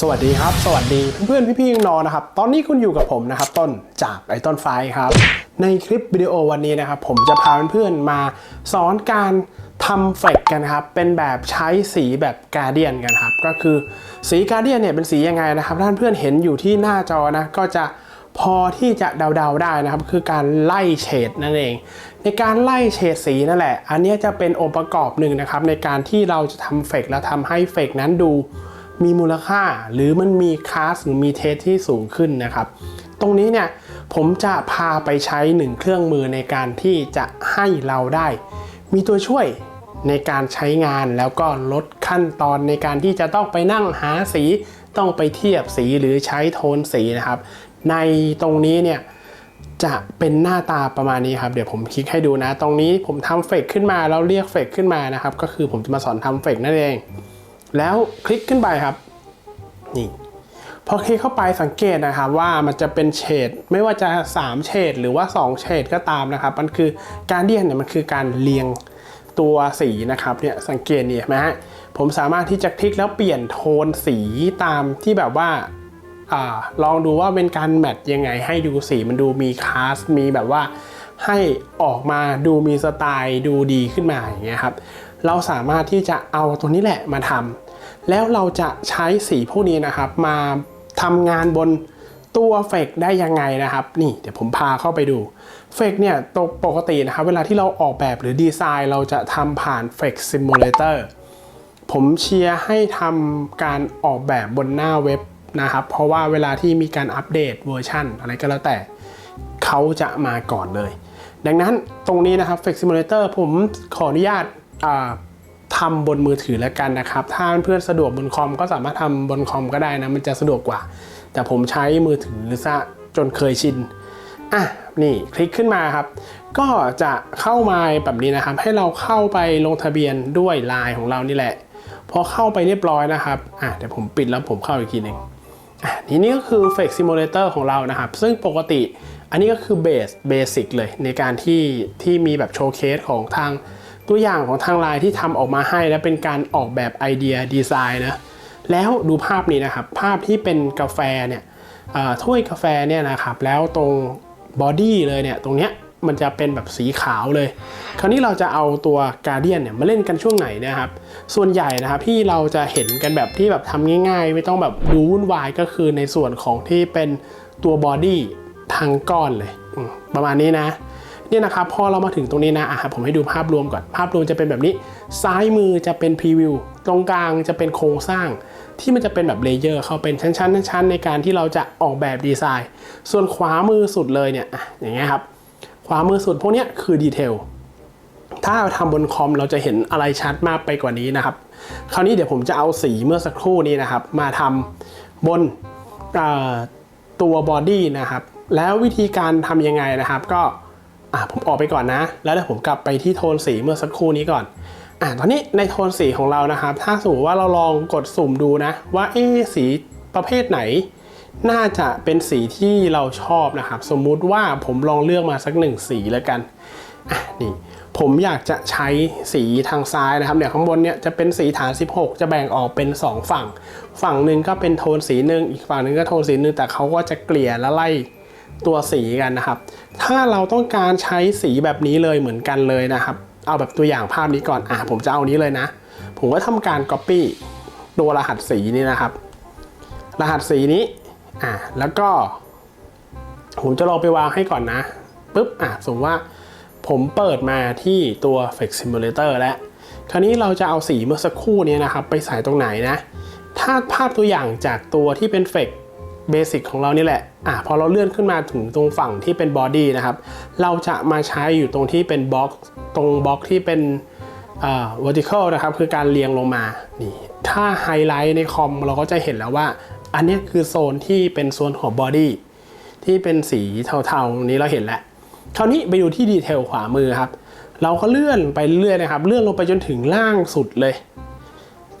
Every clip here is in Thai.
สวัสดีครับ สวัสดีเพื่อนๆพี่ๆน้องๆนะครับ ตอนนี้คุณอยู่กับผมนะครับ ต้นจากไอต้นไฟครับ ในคลิปวิดีโอวันนี้นะครับ ผมจะพาเพื่อนๆมาสอนการทำเฟกกันครับ เป็นแบบใช้สีแบบกาเดียนกันครับ ก็คือสีกาเดียนเนี่ยเป็นสียังไงนะครับท่านเพื่อนเห็นอยู่ที่หน้าจอนะ ก็จะพอที่จะเดาๆได้นะครับ คือการไล่เฉดนั่นเอง ในการไล่เฉดสีนั่นแหละ อันนี้จะเป็นองค์ประกอบหนึ่งนะครับ ในการที่เราจะทำเฟกแล้วทำให้เฟกนั้นดู มีมูลค่าหรือมันมีคลาสหรือมีเทสที่สูงขึ้นนะครับ ตรงนี้เนี่ยผมจะพาไปใช้หนึ่งเครื่องมือในการที่จะให้เราได้ มีตัวช่วยในการใช้งานแล้วก็ลดขั้นตอนในการที่จะต้องไปนั่งหาสีต้องไปเทียบสีหรือใช้โทนสีนะครับ ในตรงนี้เนี่ยจะเป็นหน้าตาประมาณนี้ครับ เดี๋ยวผมคลิกให้ดูนะ ตรงนี้ผมทำเฟกขึ้นมาแล้วเรียกเฟกขึ้นมานะครับ ก็คือผมจะมาสอนทำเฟกนั่นเอง แล้วคลิกขึ้นไปครับนี่พอคลิกเข้าไปสังเกตนะครับว่ามันจะเป็นเฉดไม่ว่าจะ 3 เฉดหรือว่า 2 เฉดก็ตามนะครับ มันคือการเดียนเนี่ยมันคือการเรียงตัวสีนะครับเนี่ยสังเกตเนี่เห็นไหมฮะผมสามารถที่จะคลิกแล้วเปลี่ยนโทนสีตามที่แบบว่าอลองดูว่าเป็นการแมทยังไง ให้ดูสีมันดูมีคลาสมีแบบว่าให้ออกมาดูมีสไตล์ดูดีขึ้นมาอย่างเงี้ยครับ เราสามารถที่จะเอาตัวนี้แหละมาทำแล้วเราจะใช้สีพวกนี้นะครับ มาทำงานบนตัวเฟกได้ยังไงนะครับ นี่เดี๋ยวผมพาเข้าไปดูเฟกเนี่ยตัวปกตินะครับ เวลาที่เราออกแบบหรือดีไซน์เราจะทำผ่านเฟกซิมูเลเตอร์ผมเชียร์ให้ทำการออกแบบบนหน้าเว็บนะครับ เพราะว่าเวลาที่มีการอัปเดตเวอร์ชันอะไรก็แล้วแต่เขาจะมาก่อนเลย ดังนั้นตรงนี้นะครับ Flex Simulator ผมขออนุญาต อ่าทำบนมือถือแล้วกันนะครับ ถ้าเพื่อนสะดวกบนคอมก็สามารถทำบนคอมก็ได้นะ มันจะสะดวกกว่า แต่ผมใช้มือถือซะจนเคยชิน อะ นี่คลิกขึ้นมาครับ ก็จะเข้ามาแบบนี้นะครับ ให้เราเข้าไปลงทะเบียนด้วยไลน์ของเรานี่แหละ พอเข้าไปเรียบร้อยนะครับ อะ เดี๋ยวผมปิดแล้วผมเข้าอีกทีหนึ่งอะทีนี้ก็คือ Flex Simulator ของเรานะครับ ซึ่งปกติอันนี้ก็คือเบสเบสิกเลยในการที่ที่มีแบบโชว์เคสของทาง ตัวอย่างของทางไลน์ที่ทำออกมาให้และเป็นการออกแบบไอเดียดีไซน์นะแล้วดูภาพนี้นะครับ ภาพที่เป็นกาแฟเนี่ยถ้วยกาแฟเนี่ยนะครับแล้วตรงบอดี้เลยเนี่ยตรงเนี้ยมันจะเป็นแบบสีขาวเลย คราวนี้เราจะเอาตัวการเดียนเนี่ยมาเล่นกันช่วงไหนนะครับ ส่วนใหญ่นะครับที่เราจะเห็นกันแบบที่แบบทำง่าย ๆ ไม่ต้องแบบดูวุ่นวายก็คือในส่วนของที่เป็นตัวบอดี้ทั้งก้อนเลย ประมาณนี้นะ เนี่ยนะครับพอเรามาถึงตรงนี้นะอะผมให้ดูภาพรวมก่อน ภาพรวมจะเป็นแบบนี้ ซ้ายมือจะเป็นพรีวิวตรงกลางจะเป็นโครงสร้าง ที่มันจะเป็นแบบเลเยอร์เขาเป็นชั้นๆชั้นๆในการที่เราจะออกแบบดีไซน์ ส่วนขวามือสุดเลยเนี่ยอย่างเงี้ยครับ ขวามือสุดพวกเนี้ยคือดีเทลถ้าทำบนคอมเราจะเห็นอะไรชัดมากไปกว่านี้นะครับ คราวนี้เดี๋ยวผมจะเอาสีเมื่อสักครู่นี้นะครับ มาทำบนตัวบอดี้นะครับ แล้ววิธีการทำยังไงนะครับ ก็ อะผมออกไปก่อนนะ แล้วเดี๋ยวผมกลับไปที่โทนสีเมื่อสักครู่นี้ก่อนอะตอนนี้ในโทนสีของเรานะครับ ถ้าสมมติว่าเราลองกดสุ่มดูนะ ว่าเอ๊สีประเภทไหน น่าจะเป็นสีที่เราชอบนะครับ สมมุติว่าผมลองเลือกมาสักหนึ่งสีแล้วกันอะนี่ผมอยากจะใช้สีทางซ้ายนะครับเดี๋ยข้างบนเนี่ยจะเป็นสีฐาน 16 จะแบ่งออกเป็น 2 ฝั่ง ฝั่งหนึ่งก็เป็นโทนสีหนึ่งอีกฝั่งหนึ่งก็โทนสีหนึ่งแต่เขาก็จะเกลี่ยและไล่ ตัวสีกันนะครับ ถ้าเราต้องการใช้สีแบบนี้เลยเหมือนกันเลยนะครับ เอาแบบตัวอย่างภาพนี้ก่อนอะผมจะเอานี้เลยนะ ผมก็ทำการ Copy ตัวรหัสสีนี้นะครับ รหัสสีนี้อะแล้วก็ ผมจะลองไปวางให้ก่อนนะปุ๊บอะสมมติว่าผมเปิดมาที่ตัว Flex Simulator แล้วคราวนี้เราจะเอาสีเมื่อสักครู่นี้นะครับ ไปใส่ตรงไหนนะ ถ้าภาพตัวอย่างจากตัวที่เป็น Flex Basic ของเรานี่แหละอะพอเราเลื่อนขึ้นมาถึงตรงฝั่งที่เป็น Body นะครับ เราจะมาใช้อยู่ตรงที่เป็นบล็อกตรงบล็อกที่เป็นอ่า vertical นะครับ คือการเรียงลงมานี่ถ้าไฮไลท์ในคอมเราก็จะเห็นแล้วว่า อันนี้คือโซนที่เป็นโซนของ Body ที่เป็นสีเทาๆนี้เราเห็นแล้วคราวนี้ไปดูที่ดีเทลขวามือครับ เราก็เลื่อนไปเรื่อยนะครับ เลื่อนลงไปจนถึงล่างสุดเลย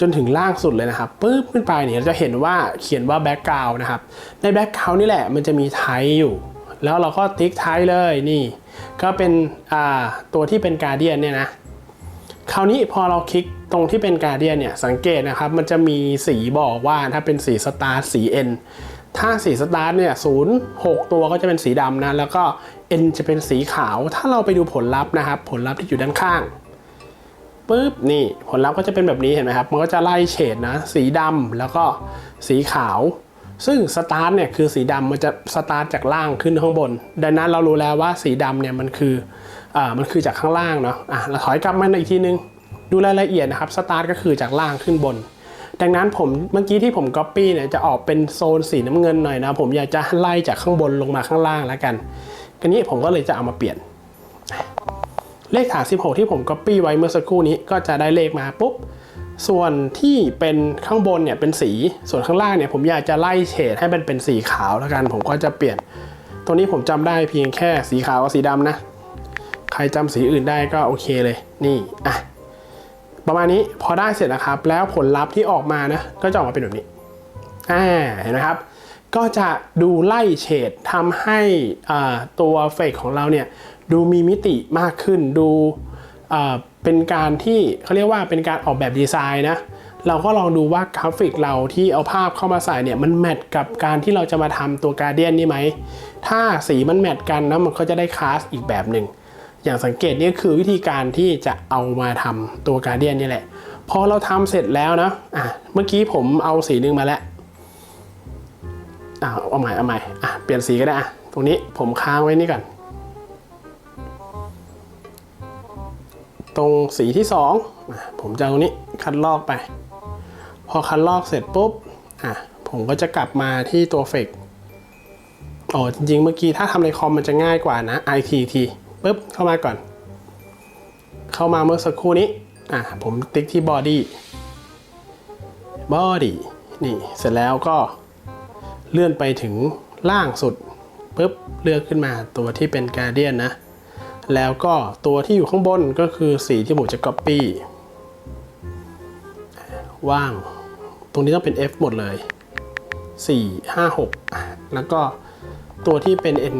จนถึงล่างสุดเลยนะครับปึ๊บขึ้นไปเนี่ยเราจะเห็นว่าเขียนว่าแบ็กกราวนะครับในแบ็กกราวนี่แหละมันจะมีไทอยู่ แล้วเราก็ติ๊กไทเลยนี่ ก็เป็นอ่าตัวที่เป็นการเดียนเนี่ยนะคราวนี้พอเราคลิกตรงที่เป็นการเดียนเนี่ยสังเกตนะครับมันจะมีสีบอกว่าถ้าเป็นสีสตาร์สี N ถ้าสีสตาร์เนี่ยศูนย์หกตัวก็จะเป็นสีดำนะ แล้วก็ N จะเป็นสีขาว ถ้าเราไปดูผลลัพธ์นะครับ ผลลัพธ์ที่อยู่ด้านข้าง ปุ๊บนี่ผลลัพธ์ก็จะเป็นแบบนี้เห็นไหมครับ มันก็จะไล่เฉดนะ สีดำแล้วก็สีขาว ซึ่งสตาร์ทเนี่ยคือสีดำมันจะสตาร์ทจากล่างขึ้นข้างบน ดังนั้นเรารู้แล้วว่าสีดำเนี่ยมันคืออ่ามันคือจากข้างล่างเนาะอะเราถอยกลับมาอีกทีนึง ดูรายละเอียดนะครับสตาร์ทก็คือจากล่างขึ้นบน ดังนั้นผมเมื่อกี้ที่ผมก๊อปปี้เนี่ยจะออกเป็นโซนสีน้ำเงินหน่อยนะ ผมอยากจะไล่จากข้างบนลงมาข้างล่างแล้วกันทีนี้ผมก็เลยจะเอามาเปลี่ยน เลขฐาน 16 ที่ผมก๊อปปี้ไว้เมื่อสักครู่นี้ก็จะได้เลขมาปุ๊บ ส่วนที่เป็นข้างบนเนี่ยเป็นสี ส่วนข้างล่างเนี่ยผมอยากจะไล่เฉดให้มันเป็นสีขาวแล้วกัน ผมก็จะเปลี่ยน ตัวนี้ผมจำได้เพียงแค่สีขาวกับสีดำนะ ใครจำสีอื่นได้ก็โอเคเลย นี่ อะ ประมาณนี้พอได้เสร็จนะครับ แล้วผลลัพธ์ที่ออกมานะ ก็จะออกมาเป็นแบบนี้ อ่า เห็นไหมครับก็จะดูไล่เฉดทำให้อ่าตัวเฟกของเราเนี่ย ดูมีมิติมากขึ้น ดูเป็นการที่เขาเรียกว่าเป็นการออกแบบดีไซน์นะ เราก็ลองดูว่ากราฟิกเราที่เอาภาพเข้ามาใส่เนี่ยมันแมทกับการที่เราจะมาทำตัวการเดียนนี่ไหม ถ้าสีมันแมทกันนะมันก็จะได้คลาสอีกแบบหนึ่ง อย่างสังเกตนี่คือวิธีการที่จะเอามาทำตัวการเดียนนี่แหละ พอเราทำเสร็จแล้วนะ อะ เมื่อกี้ผมเอาสีหนึ่งมาแล้วอะเอาใหม่เอาใหม่อะเปลี่ยนสีก็ได้อะตรงนี้ผมค้างไว้นี่ก่อน ตรงสีที่สองผมจะเอานี้คัดลอกไป พอคัดลอกเสร็จปุ๊บอะผมก็จะกลับมาที่ตัวเฟกโอ๋อจริงๆ เมื่อกี้ถ้าทำในคอมมันจะง่ายกว่านะ ITT ปุ๊บเข้ามาก่อน เข้ามาเมื่อสักครู่นี้อะผมติ๊กที่ body body นี่เสร็จแล้วก็เลื่อนไปถึงล่างสุดปุ๊บเลือกขึ้นมาตัวที่เป็น guardian นะ แล้วก็ตัวที่อยู่ข้างบนก็คือสีที่ผมจะ copy ว่าง ตรงนี้ต้องเป็น F หมดเลย 4 5 6 แล้วก็ตัวที่เป็น N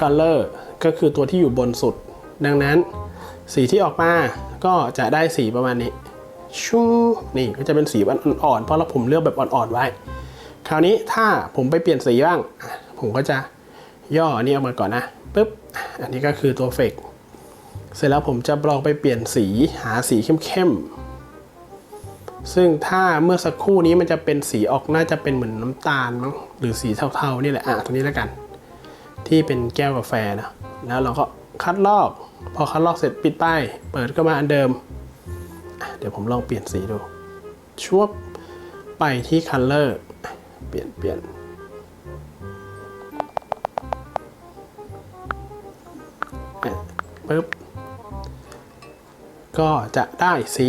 color ก็คือตัวที่อยู่บนสุด ดังนั้นสีที่ออกมาก็จะได้สีประมาณนี้ชูนี่ก็จะเป็นสีอ่อนๆเพราะเราผมเลือกแบบอ่อนๆไว้ คราวนี้ถ้าผมไปเปลี่ยนสีบ้าง ผมก็จะย่ออันนี้ออกมาก่อนนะ ปุ๊บ อันนี้ก็คือตัวเฟกเสร็จแล้วผมจะลองไปเปลี่ยนสีหาสีเข้มๆ ซึ่งถ้าเมื่อสักครู่นี้มันจะเป็นสีออกน่าจะเป็นเหมือนน้ำตาลมั้งหรือสีเทาๆนี่แหละ อะตรงนี้แล้วกัน ที่เป็นแก้วกาแฟนะ แล้วเราก็คัดลอก พอคัดลอกเสร็จปิดป้าย เปิดก็มาอันเดิม เดี๋ยวผมลองเปลี่ยนสีดู ชวบไปที่ color อะเปลี่ยนเปลี่ยน ปึ๊บ ก็จะได้สี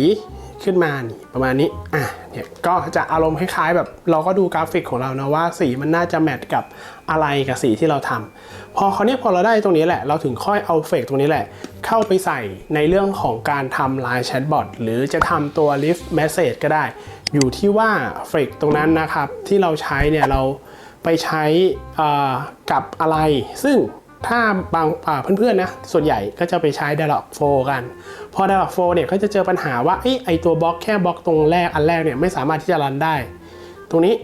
ขึ้นมานี่ประมาณนี้อะเนี่ยก็จะอารมณ์คล้ายๆ แบบเราก็ดูกราฟิกของเรานะว่าสีมันน่าจะแมทกับอะไรกับสีที่เราทำพอเขาวเนี้ยพอเราได้ตรงนี้แหละ เราถึงค่อยเอาเฟกตรงนี้แหละ เข้าไปใส่ในเรื่องของการทำ Line Chatbot หรือจะทำตัว Lift Message ก็ได้ อยู่ที่ว่าเฟกตรงนั้นนะครับ ที่เราใช้เนี่ยเราไปใช้อ่ากับอะไร ซึ่ง ถ้าบางอ่าเพื่อนๆนะส่วนใหญ่ก็จะไปใช้ Dialog 4 กัน พอ Dialog 4เนี่ยก็จะเจอปัญหาว่าไอ้ไอตัวบล็อกแค่บล็อกตรงแรกอันแรกเนี่ยไม่สามารถที่จะรันได้ ตรงนี้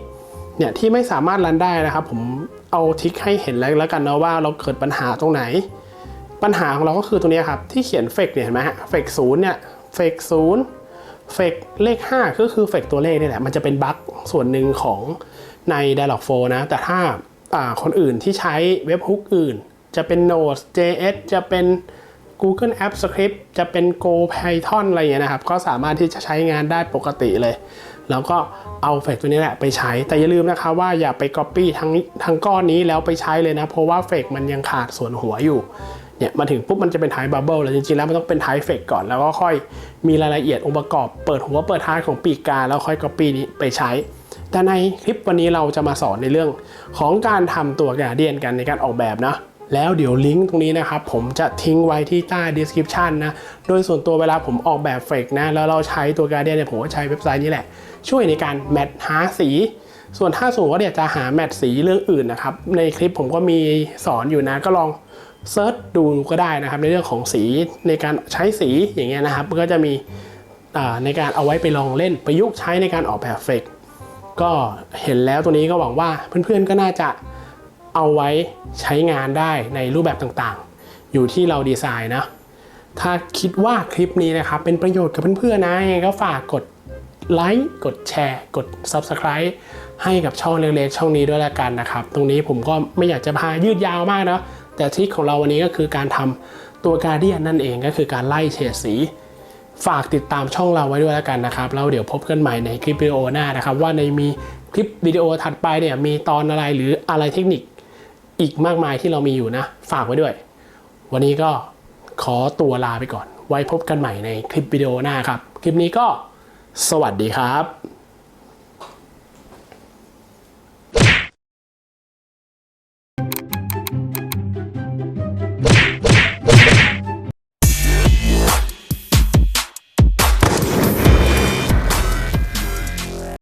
เนี่ยที่ไม่สามารถรันได้นะครับผมเอาทิกให้เห็นแล้วแล้วกันนะว่าเราเกิดปัญหาตรงไหน ปัญหาของเราก็คือตัวนี้ครับที่เขียนเฟกเนี่ยเห็นไหมฮะเฟกศูนย์เนี่ยเฟกศูนย์เฟกเลข 5 ก็คือเฟกตัวเลขนี่แหละมันจะเป็นบั๊กส่วนหนึ่งของใน Dialog 4 นะ แต่ถ้าคนอื่นที่ใช้เว็บฮุกอื่น จะเป็น Node JS จะเป็น Google App Script จะเป็น Go Python อะไรอย่างเงี้ยนะครับ ก็สามารถที่จะใช้งานได้ปกติเลย แล้วก็เอาเฟกตัวนี้แหละไปใช้ แต่อย่าลืมนะคะว่าอย่าไป Copy ทั้งทั้งก้อนนี้แล้วไปใช้เลยนะ เพราะว่าเฟกมันยังขาดส่วนหัวอยู่ เนี่ยมาถึงปุ๊บมันจะเป็น Type Bubble แล้วจริงๆแล้วมันต้องเป็น Type Fake ก่อน แล้วก็ค่อยมีรายละเอียดองค์ประกอบเปิดหัวเปิดท้ายของปีกกา แล้วค่อย Copy นี้ไปใช้แต่ในคลิปวันนี้เราจะมาสอนในเรื่องของการทำตัว Guardian กันในการออกแบบนะ แล้วเดี๋ยวลิงก์ตรงนี้นะครับผมจะทิ้งไว้ที่ใต้ description นะ โดยส่วนตัวเวลาผมออกแบบเฟกนะ แล้วเราใช้ตัว Guardian เนี่ยผมก็ใช้เว็บไซต์นี้แหละ ช่วยในการแมทหาสี ส่วนถ้าสมมติว่าอยากจะหาแมทสีเรื่องอื่นนะครับ ในคลิปผมก็มีสอนอยู่นะ ก็ลองเซิร์ชดูก็ได้นะครับ ในเรื่องของสีในการใช้สีอย่างเงี้ยนะครับ ก็จะมีในการเอาไว้ไปลองเล่นประยุกต์ใช้ในการออกแบบเฟกก็เห็นแล้วตัวนี้ก็หวังว่าเพื่อนๆก็น่าจะ เอาไว้ใช้งานได้ในรูปแบบต่างๆ อยู่ที่เราดีไซน์นะ ถ้าคิดว่าคลิปนี้นะครับ เป็นประโยชน์กับเพื่อนๆนะยังไงก็ฝากกดไลค์กดแชร์ กด Subscribe ให้กับช่องเล็กๆช่องนี้ด้วยละกันนะครับ ตรงนี้ผมก็ไม่อยากจะพายืดยาวมากนะแต่ทริคของเราวันนี้ก็คือการทำตัวการเดียนนั่นเองก็คือการไล่เฉดสีฝากติดตามช่องเราไว้ด้วยแล้วกันนะครับ แล้วเดี๋ยวพบกันใหม่ในคลิปวิดีโอหน้านะครับ ว่าในมีคลิปวิดีโอถัดไปเนี่ยมีตอนอะไรหรืออะไรเทคนิค อีกมากมายที่เรามีอยู่นะ ฝากไว้ด้วย วันนี้ก็ขอตัวลาไปก่อน ไว้พบกันใหม่ในคลิปวิดีโอหน้าครับ คลิปนี้ก็สวัสดีครับ